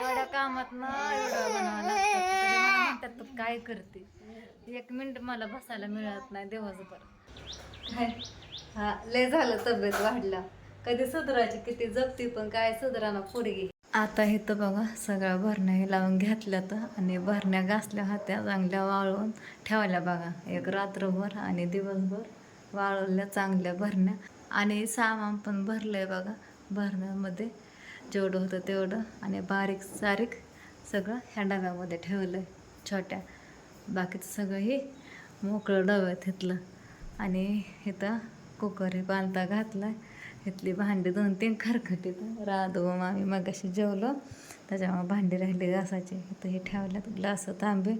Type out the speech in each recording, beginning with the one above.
एवढ्या कामात ना एवढं बनावं लागतं. तरी तू काय करते? एक मिनिट मला बसायला मिळत नाही दिवसभर. काय? हा लय झालं तब्येत वाढला. कधी सुधरायची किती जपती पण काय सुधराना पोरगी आता इथं बघा सगळ्या भरण्या हे लावून घेतल्या तर आणि भरण्या घासल्या होत्या चांगल्या वाळवून ठेवल्या बघा एक रात्रभर आणि दिवसभर वाळवल्या चांगल्या भरण्या. आणि सामान पण भरलंय बघा भरण्यामध्ये. जेवढं होतं तेवढं आणि बारीक सारीक सगळं ह्या डब्यामध्ये ठेवलं छोट्या. बाकीचं सगळं हे मोकळं डब्यात घेतलं. आणि इथं कुकर हे बांधता घातला. इथली भांडी दोन तीन खरखटीत. राधू आम्ही मगाशी जेवलो. त्याच्यामुळे भांडी राहिली घासाची इथं हे ठेवल्यात ग्लास तांबे.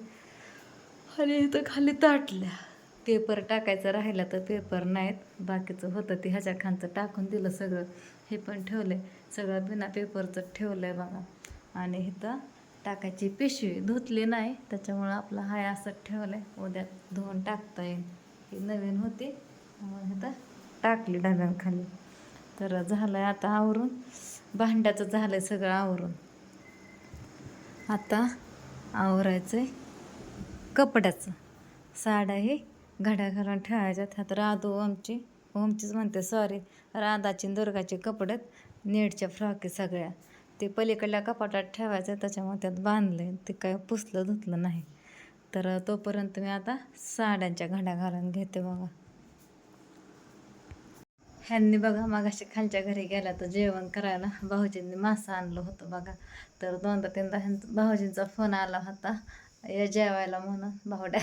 आणि इथं खाली ताटल्या. पेपर टाकायचं राहिलं तर पेपर नाहीत. बाकीचं होतं ते ह्याच्या खानचं टाकून दिलं सगळं. हे पण ठेवलं सगळं बिना पेपरचं ठेवलं आहे बघा. आणि इथं टाकायची पिशवी. धुतली नाही त्याच्यामुळं आपलं हाय असं ठेवलं आहे उद्या धुवून टाकता येईल. ही नवीन होती त्यामुळे इथं टाकली डब्यांखाली तर झालं आहे आता आवरून. भांड्याचं झालं आहे सगळं आवरून. आता आवरायचं आहे कपड्याचं. साड्या हे घड्या घालून ठेवायच्यात. त्यात राधू ओमची ओमचीच म्हणते सॉरी राधाची दुर्गाचे कपडेत नेटच्या फ्रॉकी सगळ्या. ते पलीकडल्या कपाटात ठेवायचं त्याच्यामुळे त्यात बांधले ते काय पुसलं धुतलं नाही. तर तोपर्यंत मी आता साड्यांच्या घड्या घालून घेते बघा. ह्यांनी बघा मागाशी खालच्या घरी गेला तर जेवण करायला भाऊजींनी मासा आणलं होतं बघा. तर दोनदा तीनदा ह्यांचा भाऊजींचा फोन आला होता. जेवायला म्हणून भावड्या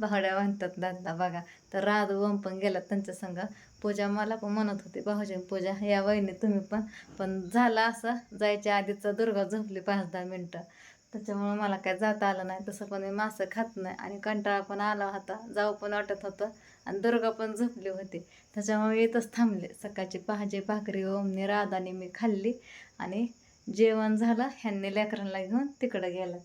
भावड्या म्हणतात दादा बघा. तर राधू ओम पण गेला त्यांच्या संग. पूजा मला पण म्हणत होती भाऊजी पूजा या वहिनी तुम्ही पण पण झालं असं जायच्या आधीच दुर्गा झोपली पाच दहा मिनटं. त्याच्यामुळं मला काय जाता आलं नाही तसं पण मी मासं खात नाही आणि कंटाळा पण आला होता जाऊ पण वाटत होतं आणि दुर्गा पण झोपली होती. त्याच्यामुळे येतच थांबले. सकाळची पहाजे भाकरी ओमने राधाने मी खाल्ली आणि जेवण झालं ह्यांनी लेकरांना घेऊन तिकडं गेलं.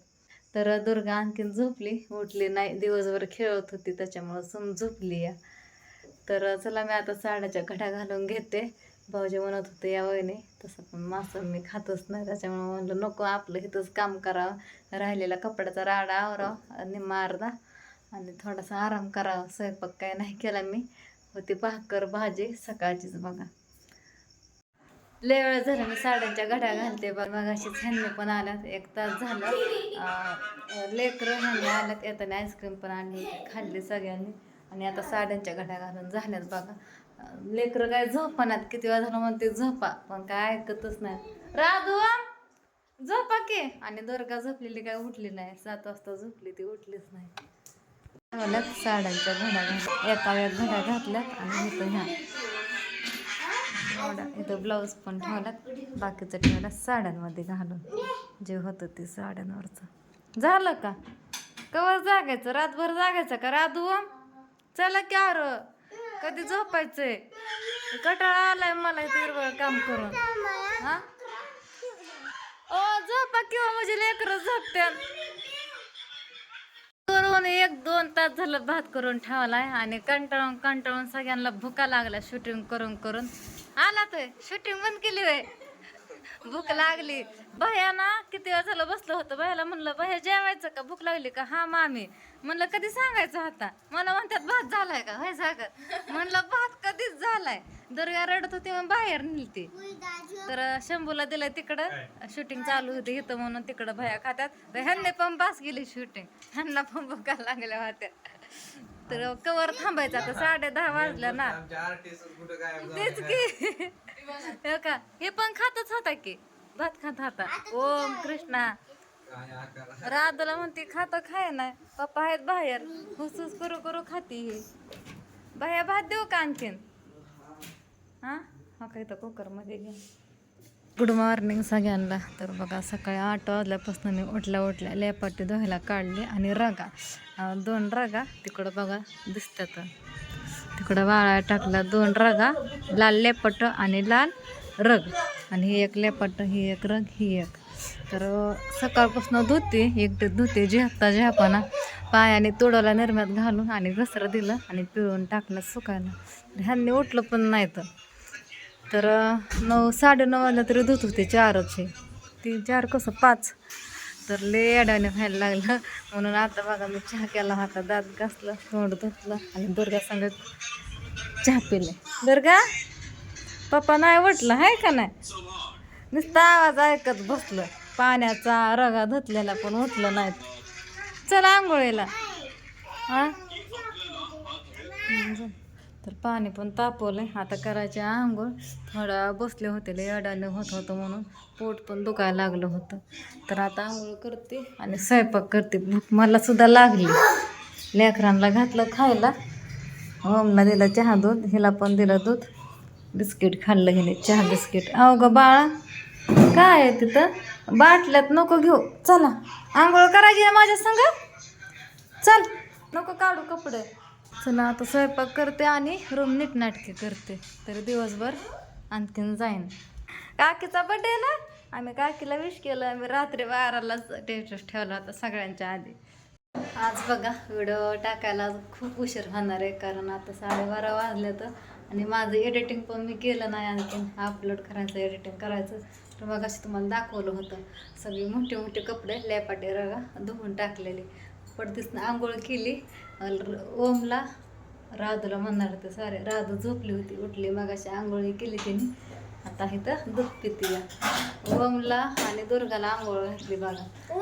तर दुर्गा आणखीन झोपली. उठली नाही. दिवसभर खेळत होती त्याच्यामुळं सम झोपली या. तर चला मी आता साड्याच्या घड्या घालून घेते. भाऊजी म्हणत होते या वहिनी तसं पण मासं मी खातच नाही. त्याच्यामुळे म्हणलं नको आपलं इथंच काम करावं. राहिलेला कपड्याचा राडा आवराव निम्मा अर्धा आणि थोडासा आराम करावा. स्वयंपाक काय नाही केला मी. होती भाकर भाजी सकाळचीच बघा. लय वेळ झालं मी साड्यांच्या घड्या घालते बघ. मग अशीच छानने पण आल्यात. एक तास झालं. लेकरं ह्यांनी आल्यात. येताना आईस्क्रीम पण आणली खाल्ली सगळ्यांनी. आणि आता साड्यांच्या घड्या घालून झाल्यात बघा. लेकरं काय झोपानात. किती वेळा झालं म्हणते झोपा. पण काय ऐकतच नाही. राधू झोपा की. आणि दुर्गा झोपलेली काय उठली नाही. सात वाजता झोपली ती उठलीच नाही. साड्यांच्या घड्या घाल एका वेळ घड्या घातल्यात आणि इथं ह्या. ठेवला इथं ब्लाऊज पण ठेवला बाकीचं ठेवला साड्यांमध्ये घालून. जे होतं ते साड्यांवरचं. झालं का? कवर जागायचं? रातभर जागायचं का? राधू? चला की आर. कधी झोपायचंय? कटाळा आलाय मला इथे हिरवळ काम करून. हा? ओ झोपा किंवा हो, म्हणजे लेकर झोपते करून एक दोन तास झालं भात करून ठेवलाय आणि कंटाळून कंटाळून सगळ्यांना भुका लागल्या शूटिंग करून करून. आला तर शूटिंग बंद केली होय. भूक लागली. भया ना किती वेळ झालं बसलं होतं. भयाला म्हणलं भया जेवायचं का? भूक लागली का? हा मामी. म्हणलं कधी सांगायचं होता मला म्हणतात भात झालाय का? होय सागर म्हणलं भात कधीच झालाय. दुर्गा रडत होती मग बाहेर निघते तर शंभूला दिलं तिकडं. शूटिंग चालू होती इथं म्हणून तिकडं भया खात्यात. तर ह्यांनी पण पास गेली शूटिंग ह्यांना पण भुका लागल्या होत्या. तर कवर थांबायचं आता साडे दहा वाजल्या ना. तेच की. का हे पण खातच होता की भात खात होता. ओम कृष्णा. राधूला म्हणते खात खाय ना पप्पा आहेत बाहेर. हुसूस करू करू खाती ही. बाया भात देऊ का आणखीन? हा हा काय तर कुकरमध्ये घे. गुड मॉर्निंग सगळ्यांना. तर बघा सकाळी आठ वाजल्यापासून मी उठल्या उठल्या लेपाटी धुवायला काढली आणि रगा दोन रगा तिकडं बघा दिसतात. तिकडं वाळा टाकला दोन रगा लाल लेपट आणि लाल रग. आणि ही एक लेपट ही एक रग ही एक. तर सकाळपासून धुते एक धुते झेपता झेपाना पायाने तुडवला निर्म्यात घालून आणि घसरं दिलं आणि पिळून टाकलं सुकायला. ह्यांनी उठलं पण नाही तर तर नऊ साडेनऊ वाजला तरी धुत होते चारच हे तीन चार कसं पाच. तर ले अडाने व्हायला लागलं. म्हणून आता बघा मी चहा केला होता दात घासलं तोंड धुतलं आणि दुर्गा सांगत चहा पिले. दुर्गा पप्पा नाही वाटलं आहे का नाही? नुसता आवाज ऐकत बसलं. पाण्याचा रगा धुतलेला पण उठलं नाही चला आंघोळीला. हां? तर पाणी पण तापवलं आहे आता करायचे आंघोळ. थोडा बसले होते लय अडाने होत होतं म्हणून पोट पण दुखायला लागलं होतं. तर आता आंघोळ करते आणि स्वयंपाक करते. भूक मला सुद्धा लागली. लेकरांना घातलं खायला. ओमला दिलं चहा दूध. हिला पण दिलं दूध. बिस्किट खाल्लं हिने. चहा बिस्किट. अहो ग बाळा काय आहे तिथं? बाटल्यात नको घेऊ. चला. आंघोळ करायची माझ्या संग? चल. नको काढू कपडे. चला आता स्वयंपाक करते आणि रूम नीटनाटके करते. तर दिवसभर आणखीन जाईन. काकीचा बड्डे ना? आम्ही काकीला विश केलं. आम्ही रात्री बारालाच टेटस ठेवला होता सगळ्यांच्या आधी. आज बघा व्हिडिओ टाकायला खूप उशीर होणार आहे कारण आता साडेबारा वाजले तर आणि माझं एडिटिंग पण मी केलं नाही आणखीन. अपलोड करायचं एडिटिंग करायचं. तर मग असं तुम्हाला दाखवलं होतं. सगळी मोठे मोठे कपडे लेपाटे रगा धुवून टाकलेले. पडतीसनं आंघोळ केली. ओमला राधूला म्हणणार होते सॉरी राधू झोपली होती उठली मग अशी आंघोळी केली तिने. आता इथं दूध पिती ओमला आणि दुर्गाला आंघोळ घातली बघा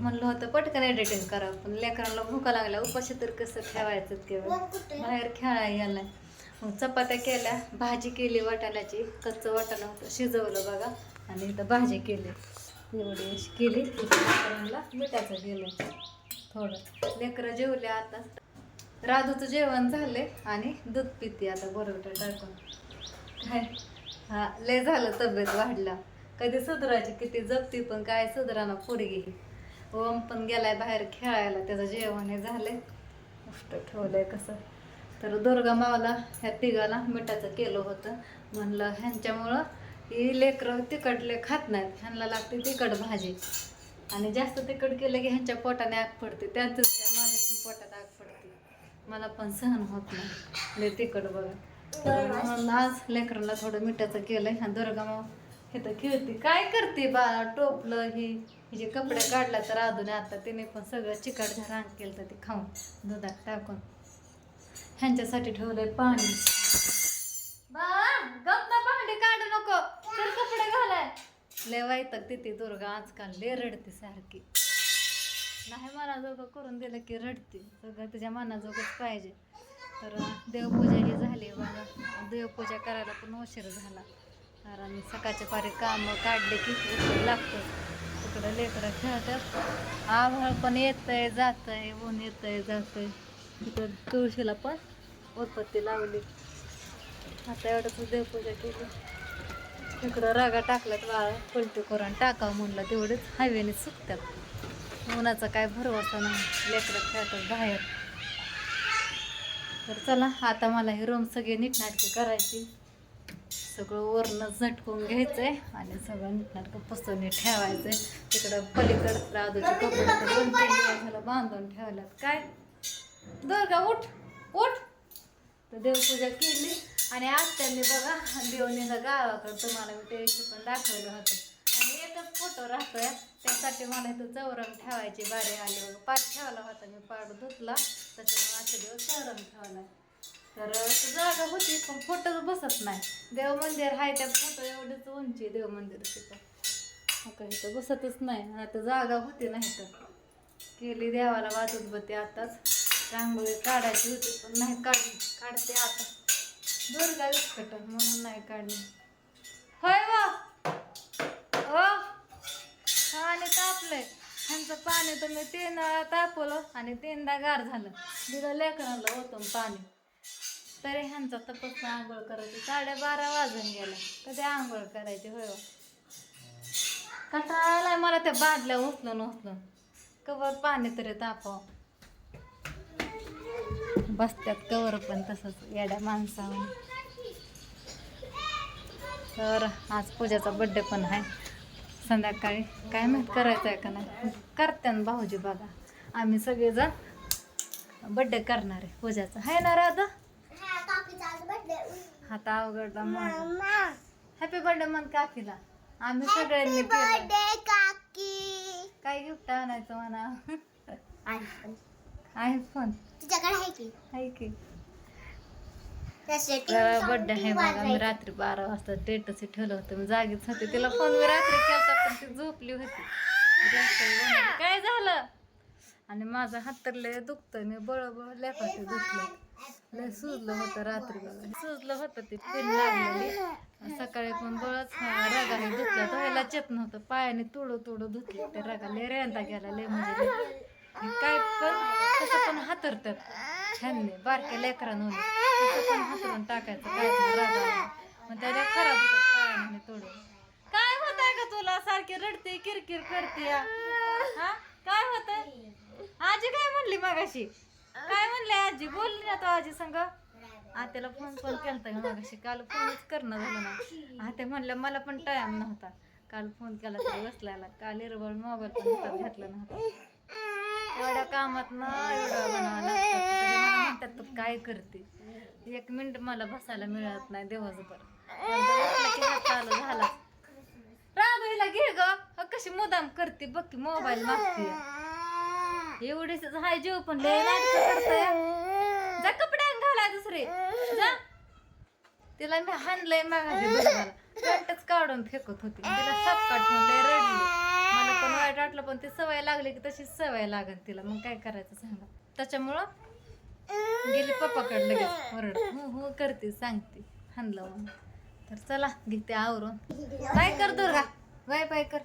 म्हणलं होतं पटकन एडिटिंग करावं पण लेकरांना भुका लागल्या. उपाशी तर कसं ठेवायचं किंवा बाहेर खेळायला गेलाय. मग चपात्या केल्या भाजी केली वाटाण्याची. कच्चं वाटाणं होतं शिजवलं बघा. आणि इथं भाजी केली. एवढी अशी केली लेकरांना मिठाचं केलं. थोडं. लेकरं जेवले आता. राधूचं जेवण झाले आणि दूध पिते आता बरोबर टाकून. काय? हा लय झालं तब्येत वाढला. कधी सुधरायची किती जपती पण काय सुधराना पोरगी ओम पण गेलाय बाहेर खेळायला त्याचं जेवण हे झाले उष्ट ठेवलंय कसं. तर दुर्गा मावला ह्या तिघाला मिठाचं केलं होतं. म्हणलं ह्यांच्यामुळं ही लेकरं तिखटले खात नाहीत. ह्यांना लागते तिखट भाजी. आणि जास्त तिखट केलं की ह्यांच्या पोटाने आग पडते. त्यांचंच त्या माझ्या पण पोटात आग पडते. मला पण सहन होत नाही. लय तिखट बघा. तर म्हणून आज लेकरांना थोडं मिठाचं केलं ह्या दुर्गा हे तर खेळते. काय करते बा? टोपलं ही. हिचे कपडे काढला तर अजून आता तिने पण सगळं चिकट झारांग केलं तर ते खाऊन. दुधात टाकून. ह्यांच्यासाठी ठेवलंय पाणी. लय वाईतक तिथे दुर्गा आजकाल लय रडते सारखी. नाही मनाजोगं करून दिलं की रडते. सगळं तुझ्या मनाजोगंच पाहिजे. तर देवपूजा ही झाली बघा. देवपूजा करायला पण उशीर झाला. कारण सकाळच्या पारी कामं काढले की उशीर लागतं. तिकडं लेकरं खेळतात. आभाळ पण येतं आहे जात आहे ऊन येत आहे जात आहे तिकडं तुळशीला पण उत्पत्ती लावली. आता एवढंच देवपूजा केली. इकडं रागा टाकल्यात वाळ पलटू करून टाकावं म्हणलं तेवढंच हायवेने सुकतात उन्हाचा काय भरवसा नाही लेकरं खेळतात बाहेर. तर चला आता मला हे रूम सगळे नीटनाटकी करायची. सगळं वरनं झटकून घ्यायचंय आणि सगळं नीटनाटकं पसरून ठेवायचंय. तिकडं पलीकडं राधूचे कपडे दोन तीन दिवस झालं बांधून ठेवल्यात काय? दुर्गा उठ उठ. तर देवपूजा केली. आणि आज त्यांनी बघा देव नेलं गावाकडं तुम्हाला मी त्या पण दाखवलं होतं. आणि एकच फोटो राहतोय त्यासाठी मला इथं चौरंग ठेवायची बारी आली बघा. पाठ ठेवला होता मी पाठ धुतला त्याच्यामुळे आजच्या दिवस चौरंग ठेवला तर जागा होती पण फोटोच बसत नाही. देव मंदिर आहे त्या फोटो एवढीच उंची देव मंदिर तिथं काही इथं बसतच नाही आता जागा होती नाही तर केली देवाला वाजत बते आताच. रांगोळी काढायची होती पण नाही काढ काढते आता. दुर्गा विस्कट म्हणून नाही काढली. होय वा. हो आणि तापलंय. ह्यांचं पाणी तर मी तीन वेळा तापवलं आणि तीनदा गार झालं. दिलं लेकराला होतं पाणी. तरी ह्यांचा तपस आंघोळ करायची. साडेबारा वाजून गेला. कधी आंघोळ करायची होय वा. आलाय मला त्या बादल्या उचलून उचलून. कवर पाणी तरी तापव. बसत्यात कवर पण तसंच येड्या माणसावर. तर आज पूजाचा बड्डे पण आहे. संध्याकाळी काय माहीत करायचं आहे का नाही. करते ना भाऊजी बघा. आम्ही सगळेजण बड्डे करणार आहे पूजाचा. आहे ना राधा? हात अवघडला मग. हॅपी बर्थडे म्हण काकीला. आम्ही सगळ्यांनी काय गिफ्ट आणायचं म्हणा. आहे फोन तुझ्याकडे आहे की? आहे की. बर्थडे आहे बघा मी रात्री बारा वाजता स्टेटस ठेवलं होतं. मी जागीच होते तिला फोन मी रात्री केलता पण ती झोपली होती. काय झालं? आणि माझा हात तर लय दुखतोय मी बळ बळ लेपाचे दुखलं लय सुजलं होतं रात्री बघा सुजलं होतं ते पिन लागलेली. सकाळी पण बळच रगाने धुतलं. धुवायला चेत नव्हतं. पायाने तुडू तुडू धुतलं. ते रगा लय रेंदा गेला लय म्हणजे. आणि काय पण कसं पण हातरतात. छान बारक्या लेकरांना तसं पण हातरून टाकायचं काय पण रागाला मग त्याला खराब होतात पायाने तोडून. काय होत आहे का तुला? सारखी रडते किरकिर करते. या? हा? काय होत आजी काय म्हणली मगाशी? काय म्हणले आजी? बोलली ना तो आजी संग. आत्याला फोन पण केलता का मगाशी. काल फोनच करणं झालं ना आत्या म्हणलं मला पण टाइम नव्हता. काल फोन केला तरी बसलायला. काल इरबळ मोबाईल पण हातात घातला नव्हता. कामात ना एवढं बनावं लागतं. तू काय करते? एक मिनिट मला बसायला मिळत नाही दिवसभर. एकदा बसलं झाला. राधवीला घे ग. अ, कशी मुदाम करते बघ की मोबाईल मागते एवढीच हाय जीव पण लय जा कपडे घालाय दुसरे जा. तिला मी हानलंय मागाशी पॅन्टच काढून फेकत होती. तिला सपका ठेवून लय रडली. मला पण वाईट वाटलं पण ती सवय लागली की तशीच सवय लागेल तिला. मग काय करायचं सांगा? त्याच्यामुळं गेली पप्पाकडे लगेच ओरड हो हो करते सांगते हाणलं तर चला घेते आवरून. काय कर दुर्गा. बाय बाय कर.